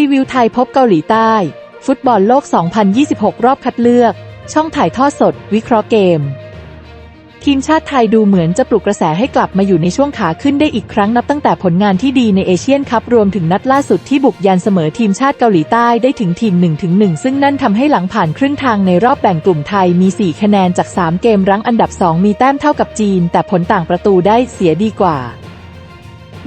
รีวิวไทยพบเกาหลีใต้ ฟุตบอลโลก 2026 รอบคัดเลือก ช่องถ่ายทอดสด วิเคราะห์เกม ทีมชาติไทยดูเหมือนจะปลุกกระแสให้กลับมาอยู่ในช่วงขาขึ้นได้อีกครั้งนับตั้งแต่ผลงานที่ดีในเอเชียนคัพรวมถึงนัดล่าสุดที่บุกยันเสมอทีมชาติเกาหลีใต้ได้ถึงทีม 1-1 ซึ่งนั่นทำให้หลังผ่านครึ่งทางในรอบแบ่งกลุ่มไทยมี 4 คะแนนจาก 3 เกมรั้งอันดับ 2 มีแต้มเท่ากับจีน แต่ผลต่างประตูได้เสียดีกว่า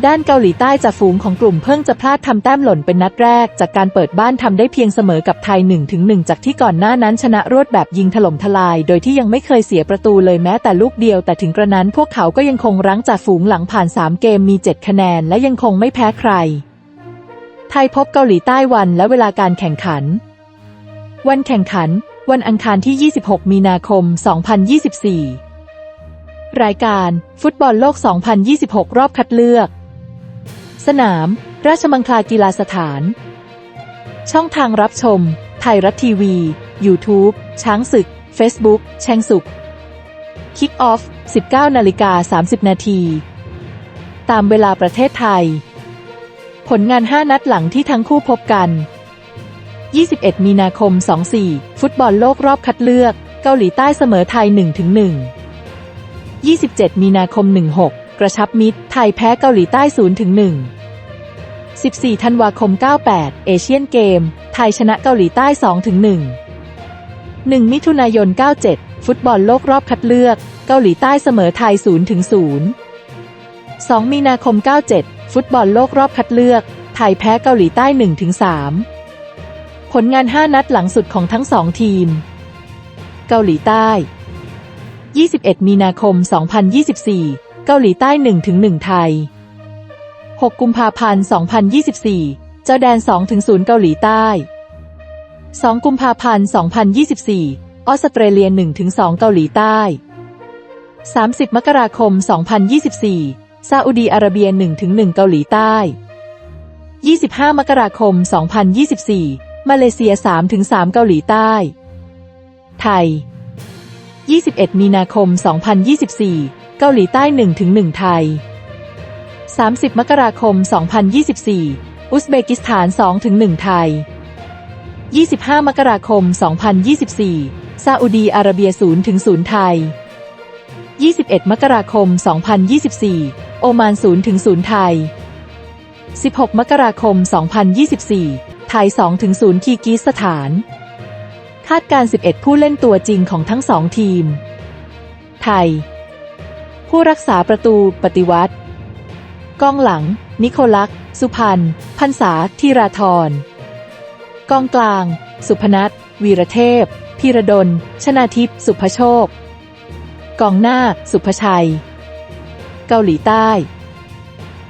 ด้านเกาหลีใต้จ่าฝูงของกลุ่มเพิ่งจะพลาดทำแต้มหล่นเป็นนัดแรก จากการเปิดบ้านทำได้เพียงเสมอกับไทย 1-1 จากที่ก่อนหน้านั้นชนะรวดแบบยิงถล่มทลาย โดยที่ยังไม่เคยเสียประตูเลยแม้แต่ลูกเดียว แต่ถึงกระนั้นพวกเขาก็ยังคงรั้งจ่าฝูงหลังผ่าน 3 เกมมี 7 คะแนน และยังคงไม่แพ้ใคร ไทยพบเกาหลีใต้วันและเวลาการแข่งขัน วันแข่งขัน วันอังคารที่ 26 มีนาคม 2024 รายการ ฟุตบอลโลก 2026 รอบคัดเลือก สนาม ราชมังคลากีฬาสถาน ช่องทางรับชม ไทยรัฐทีวี YouTube ช้างศึก Facebook แชงสุกคิกออฟ 19 นาฬิกา 30 นาที ตามเวลาประเทศไทย ผลงาน 5 นัดหลังที่ทั้งคู่พบกัน 21 มีนาคม 24 ฟุตบอลโลกรอบคัดเลือก เกาหลีใต้เสมอไทย 1-1 27 มีนาคม 16 กระชับมิตร ไทยแพ้เกาหลีใต้ 0-1 14 ธันวาคม 98 เอเชียนเกม ไทยชนะเกาหลีใต้ 2-1 1 มิถุนายน 97 ฟุตบอลโลกรอบคัดเลือก เกาหลีใต้เสมอไทย 0-0 2 มีนาคม 97 ฟุตบอลโลกรอบคัดเลือก ไทยแพ้เกาหลีใต้ 1-3 ผลงาน 5 นัดหลังสุดของทั้งสองทีม เกาหลีใต้ 21 มีนาคม 2024 เกาหลีใต้ 1-1 ไทย 6 กุมภาพันธ์ 2024 เจ้าแดน2-0เกาหลีใต้ 2 กุมภาพันธ์ 2024 ออสเตรเลีย1-2เกาหลีใต้ 30 มกราคม 2024 ซาอุดีอาระเบีย1-1เกาหลีใต้ 25 มกราคม 2024 มาเลเซีย3-3เกาหลีใต้ ไทย 21 มีนาคม 2024 เกาหลีใต้1-1ไทย 30 มกราคม 2024 อุซเบกิสถาน 2-1 ไทย 25 มกราคม 2024 ซาอุดีอาระเบีย 0-0 ไทย 21 มกราคม 2024 โอมาน 0-0 ไทย 16 มกราคม 2024 ไทย 2-0 คีกิสถาน คาดการ 11 ผู้เล่นตัวจริงของทั้งสองทีม ไทย ผู้รักษาประตูปฏิวัติ กองหลัง นิโคลัก สุพันธ์พันษาธีราธรกองกลาง สุพนัทวีรเทพพีระดล ชนาทิพย์สุภโชค กองหน้า สุภชัย เกาหลีใต้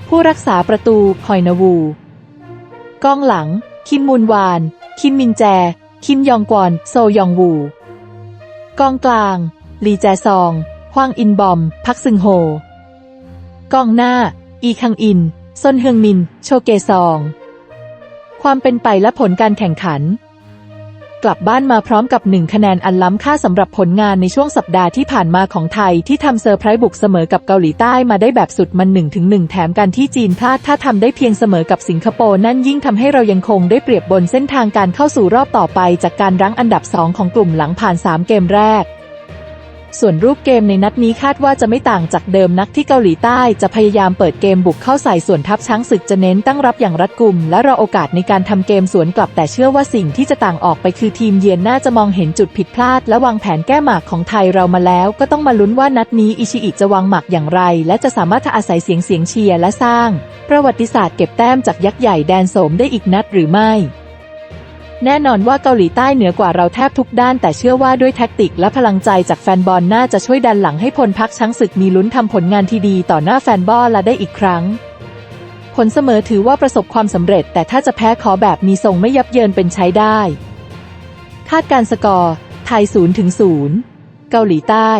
ผู้รักษาประตูฮอยนาวู กองหลัง คิมมูนวาน คิมมินแจ คิมยองกวอน โซยองวู กองกลาง ลีแจซองฮวางอินบอม พักซึงโฮ กองหน้า อีคังอิน ซนเฮืองมิน โชเกซอง ความเป็นไปและผลการแข่งขัน กลับบ้านมาพร้อมกับหนึ่งคะแนนอันล้ำค่าสำหรับผลงานในช่วงสัปดาห์ที่ผ่านมาของไทยที่ทำเซอร์ไพรส์บุกเสมอกับเกาหลีใต้มาได้แบบสุดมันหนึ่งถึงหนึ่งแถมกันที่จีนพลาดถ้าทำได้เพียงเสมอกับสิงคโปร์นั่นยิ่งทำให้เรายังคงได้เปรียบบนเส้นทางการเข้าสู่รอบต่อไป จากการรั้งอันดับ2ของกลุ่มหลังผ่าน 3 เกมแรก ส่วนรูปเกมในนัดนี้คาดว่าจะไม่ต่างจากเดิมนักที่เกาหลีใต้จะพยายามเปิดเกมบุกเข้าใส่ส่วนทัพช้างศึกจะเน้นตั้งรับอย่างรัดกุม และรอโอกาสในการทำเกมสวนกลับแต่เชื่อว่าสิ่งที่จะต่างออกไปคือทีมเยือนน่าจะมองเห็นจุดผิดพลาด และวางแผนแก้หมากของไทยเรามาแล้ว ก็ต้องมาลุ้นว่านัดนี้อิชิอิจะวางหมากอย่างไร และจะสามารถอาศัยเสียงเสียงเชียร์และสร้าง ประวัติศาสตร์เก็บแต้มจากยักษ์ใหญ่แดนโสมได้อีกนัดหรือไม่ แน่นอนว่าเกาหลีใต้เหนือกว่าเราแทบทุกด้าน แต่เชื่อว่าด้วยแท็กติกและพลังใจจากแฟนบอลน่าจะช่วยดันหลังให้พลพักช้างศึกมีลุ้นทำผลงานที่ดีต่อหน้าแฟนบอลและได้อีกครั้ง ผลเสมอถือว่าประสบความสำเร็จ แต่ถ้าจะแพ้ขอแบบมีทรงไม่ยับเยินเป็นใช้ได้ คาดการ์สกอร์ ไทย0ถึง0เกาหลีใต้